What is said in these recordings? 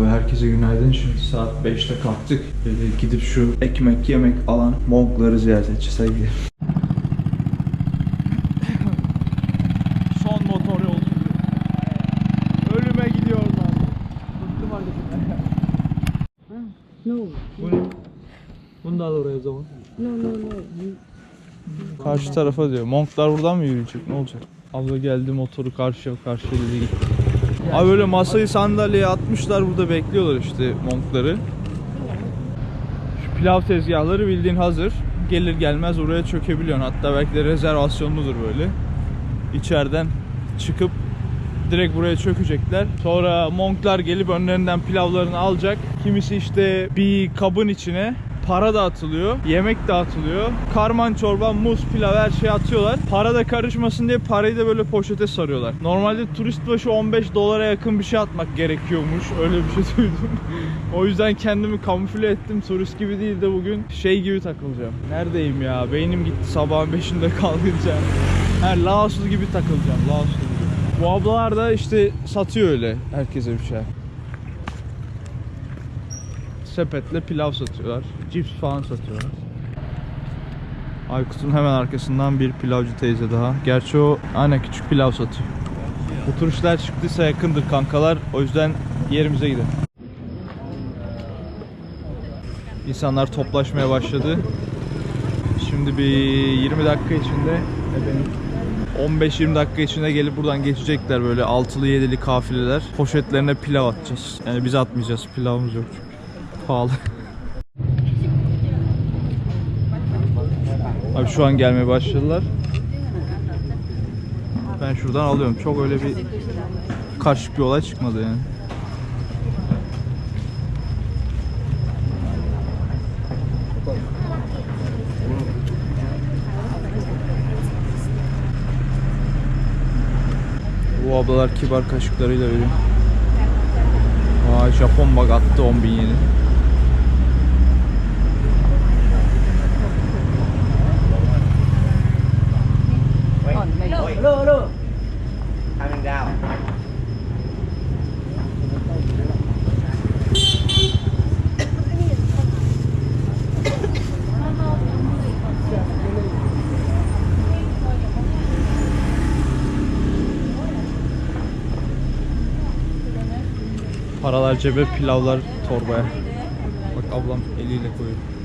Abi herkese günaydın. Şimdi saat 5'te kalktık. Böyle gidip şu ekmek yemek alan monkları ziyaret edeceğiz. Gidelim. Son motor yolculuğu. Ölüme gidiyorlar. Bıktım artık. No, Bunu, bunu da al oraya o zaman. No, no, no. karşı tarafa diyor. Monklar buradan mı yürüyecek? Ne olacak? Abla geldi motoru karşıya karşıya dedi gitti. Abi böyle masayı sandalyeye atmışlar burada bekliyorlar işte monkları. Şu pilav tezgahları bildiğin hazır. Gelir gelmez oraya çökebiliyorsun. Hatta belki de rezervasyonludur böyle. İçeriden çıkıp direkt buraya çökecekler. Sonra monklar gelip önlerinden pilavlarını alacak. Kimisi işte bir kabın içine para da atılıyor, yemek de atılıyor. Karman çorba, muz, pilav her şeyi atıyorlar. Para da karışmasın diye parayı da böyle poşete sarıyorlar. Normalde turist başı 15 dolara yakın bir şey atmak gerekiyormuş. Öyle bir şey duydum. o yüzden kendimi kamufle ettim. Turist gibi değil de bugün şey gibi takılacağım. Neredeyim ya? Beynim gitti sabahın 5'inde kalkacağım. Her Laoslu gibi takılacağım. Laoslu gibi. Bu ablalar da işte satıyor öyle herkese bir şey. Sepetle pilav satıyorlar. Cips falan satıyorlar. Aykut'un hemen arkasından bir pilavcı teyze daha. Gerçi o aynen küçük pilav satıyor. Turistler çıktıysa yakındır kankalar. O yüzden yerimize gidelim. İnsanlar toplaşmaya başladı. Şimdi bir 20 dakika içinde e, benim 15-20 dakika içinde gelip buradan geçecekler böyle altılı yedili kafileler. Poşetlerine pilav atacağız. Yani biz atmayacağız. Pilavımız yok çünkü. Pahalı. Abi şu an gelmeye başladılar. Ben şuradan alıyorum. Çok öyle bir karışık bir olay çıkmadı yani. Bu ablalar kibar kaşıklarıyla veriyor. Vay Japon bak attı 10 bin yeni. Hello, hello. Coming down. Paralar cebe, pilavlar torbaya. Bak ablam eliyle koyuyor.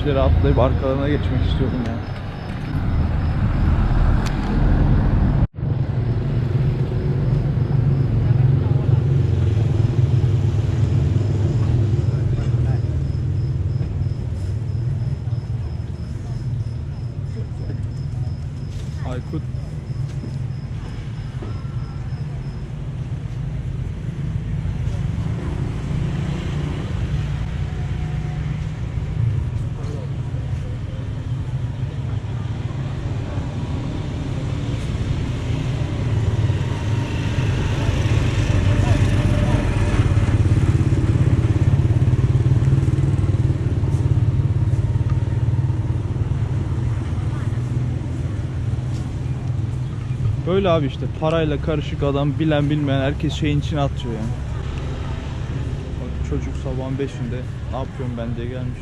Kişileri atlayıp arkalarına geçmek istiyorum ya. Aykut Böyle abi işte parayla karışık adam bilen bilmeyen herkes şeyin içine atıyor yani. Bak çocuk sabahın 5'inde ne yapıyorum ben diye gelmiş.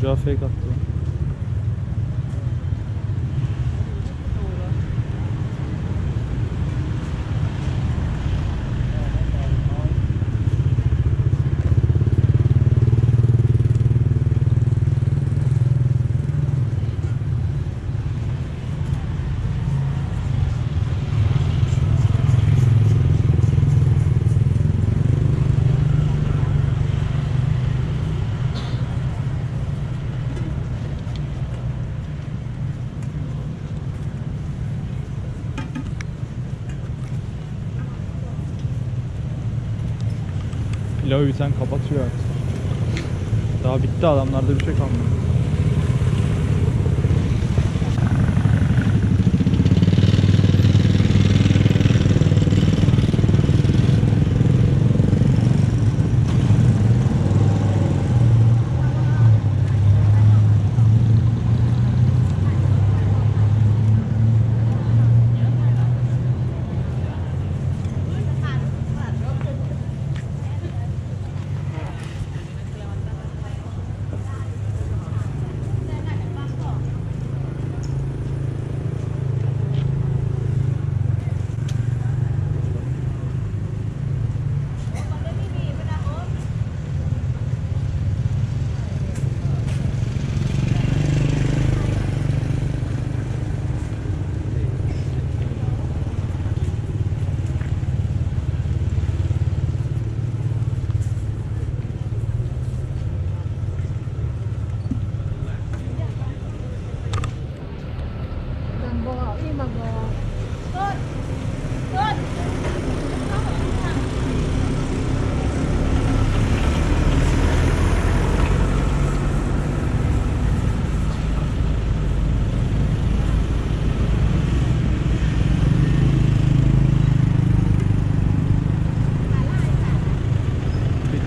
Çocuğa fake Pilavı biten kapatıyor artık. Daha bitti adamlarda bir şey kalmadı.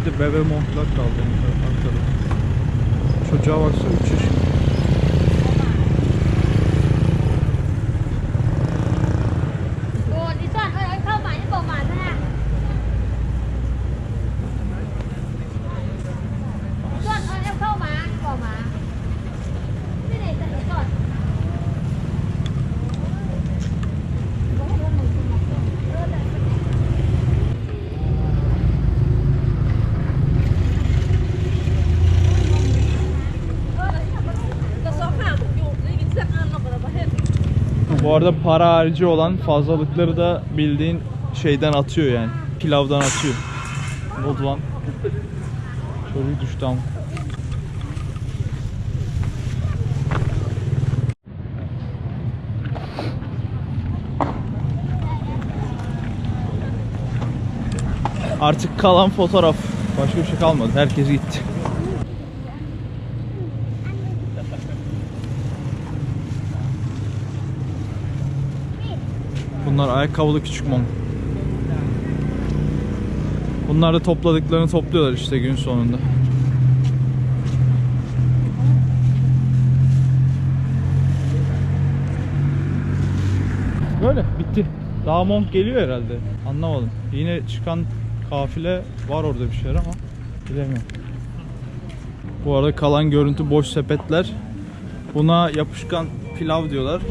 Bitti bebe montlar kaldı. Çocuğa baksana 3 yaşında. Bu arada para harici olan fazlalıkları da bildiğin şeyden atıyor yani. Pilavdan atıyor. Ne oldu lan? Çocuk düştü ama. Artık kalan fotoğraf. Başka bir şey kalmadı. Herkes gitti. Bunlar ayakkabılı küçük mum. Bunlar da topladıklarını topluyorlar işte gün sonunda. Böyle bitti. Daha monk geliyor herhalde. Anlamadım. Yine çıkan kafile var orada bir şeyler ama bilemiyorum. Bu arada kalan görüntü boş sepetler. Buna yapışkan pilav diyorlar.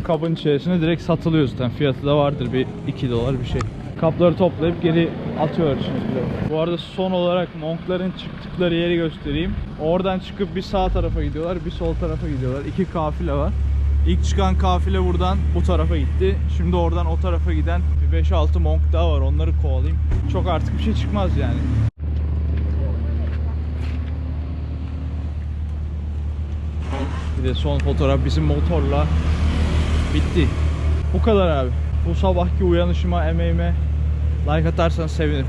Şu kabın içerisine direkt satılıyor zaten. Fiyatı da vardır bir 2 dolar bir şey. Kapları toplayıp geri içine pilavı. Bu arada son olarak monkların çıktıkları yeri göstereyim. Oradan çıkıp bir sağ tarafa gidiyorlar, bir sol tarafa gidiyorlar. İki kafile var. İlk çıkan kafile buradan bu tarafa gitti. Şimdi oradan o tarafa giden bir 5-6 monk daha var. Onları kovalayayım. Çok artık bir şey çıkmaz yani. Bir de son fotoğraf bizim motorla bitti. Bu kadar abi. Bu sabahki uyanışıma, emeğime like atarsan sevinirim.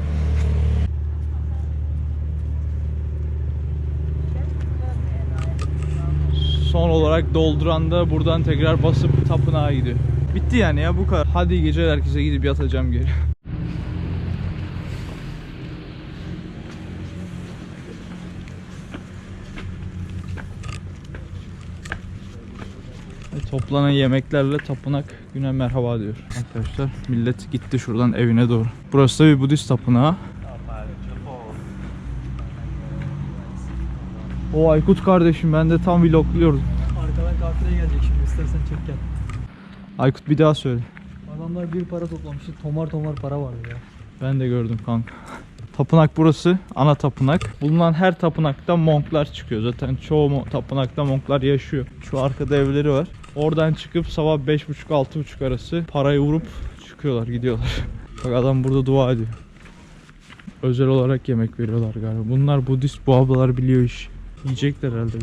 Son olarak dolduran da buradan tekrar basıp tapınağa gidiyor. Bitti yani ya bu kadar. Hadi geceler herkese gidip yatacağım geri. Ve Toplanan yemeklerle tapınak güne merhaba diyor. Arkadaşlar millet gitti şuradan evine doğru. Burası da bir Budist tapınağı. O Aykut kardeşim ben de tam vlogluyordum. Arkadan kafile gelecek şimdi istersen çek gel. Aykut bir daha söyle. Adamlar bir para toplamıştı. Tomar tomar para vardı ya. Ben de gördüm kanka. Tapınak burası. Ana tapınak. Bulunan her tapınakta monklar çıkıyor. Zaten çoğu tapınakta monklar yaşıyor. Şu arkada evleri var. Oradan çıkıp sabah 5.30-6.30 arası parayı vurup çıkıyorlar gidiyorlar. Bak adam burada dua ediyor. Özel olarak yemek veriyorlar galiba. Bunlar Budist bu ablalar biliyor iş. Yiyecekler herhalde.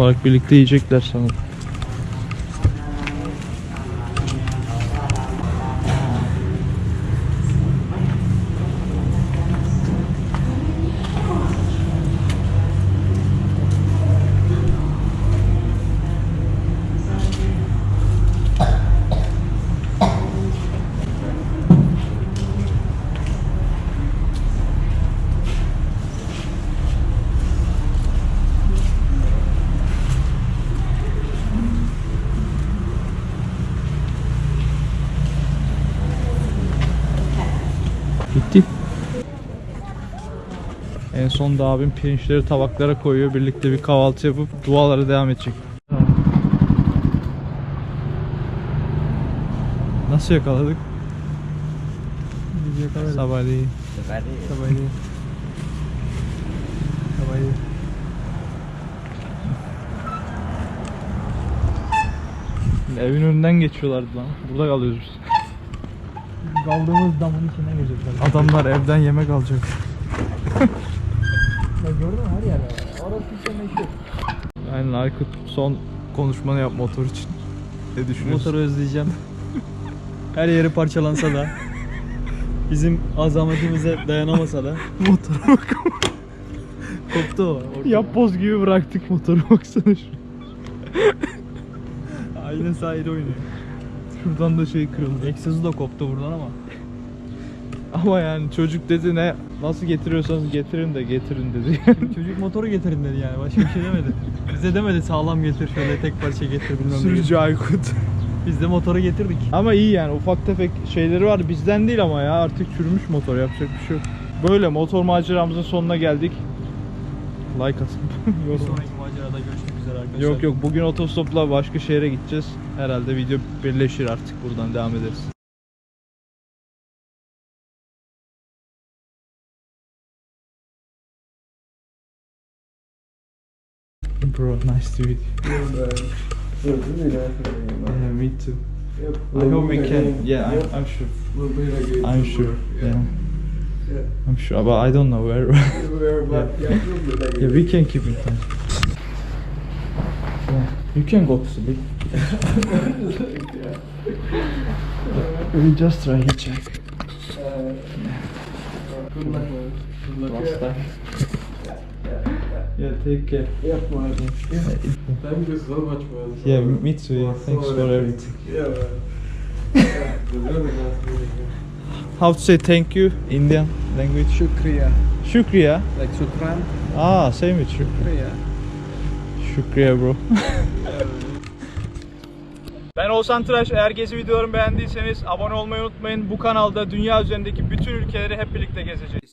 Olarak birlikte yiyecekler sanırım. Bitti. En son da abim pirinçleri tabaklara koyuyor. Birlikte bir kahvaltı yapıp dualara devam edecek. Nasıl yakaladık? Biz yakalarız. Sabahleyin. Sabahleyin. Sabahleyin. Evin önünden geçiyorlardı lan. Burada kalıyoruz biz. Kaldığımız damın içinden gelecekler. Adamlar evden yemek alacak. Ya gördün mü her yer. Orası işte meşhur. Aynen Aykut son konuşmanı yap motor için. Ne düşünüyorsun? Motoru özleyeceğim. Her yeri parçalansa da bizim azametimize dayanamasa da motora bak. koptu o. Ortada. Yapboz gibi bıraktık motoru baksana şu. Aynen sahilde oynuyor. Şuradan da şey kırıldı. Egzozu da koptu buradan ama. Ama yani çocuk dedi ne nasıl getiriyorsanız getirin de getirin dedi. Çocuk motoru getirin dedi yani başka bir şey demedi. Bize demedi sağlam getir şöyle tek parça getir bilmem ne. Sürücü Aykut. Biz de motoru getirdik. ama iyi yani ufak tefek şeyleri var bizden değil ama ya artık çürümüş motor yapacak bir şey yok. Böyle motor maceramızın sonuna geldik. Like atın. Bir sonraki macerada görüşmek üzere arkadaşlar. Yok yok bugün otostopla başka şehre gideceğiz. Herhalde video birleşir artık buradan devam ederiz. Bro, nice to meet you. Yeah, me too. I hope we can. Yeah, I'm, I'm sure. I'm sure. Yeah. I'm sure, but I don't know where. yeah, we can keep in touch. Yeah, you can go to sleep. we just try to check. Last time. Yeah, take care. Thank you so much, man. Yeah, me too. Yeah, thanks for everything. Yeah, man. Yeah, it was really nice meeting you. How to say thank you? Indian language. Shukriya. Shukriya. Like shukran. Ah, same with Shukriya. Shukriya. Bro. Oğuzhan. Eğer gezi videolarımı beğendiyseniz abone olmayı unutmayın. Bu kanalda dünya üzerindeki bütün ülkeleri hep birlikte gezeceğiz.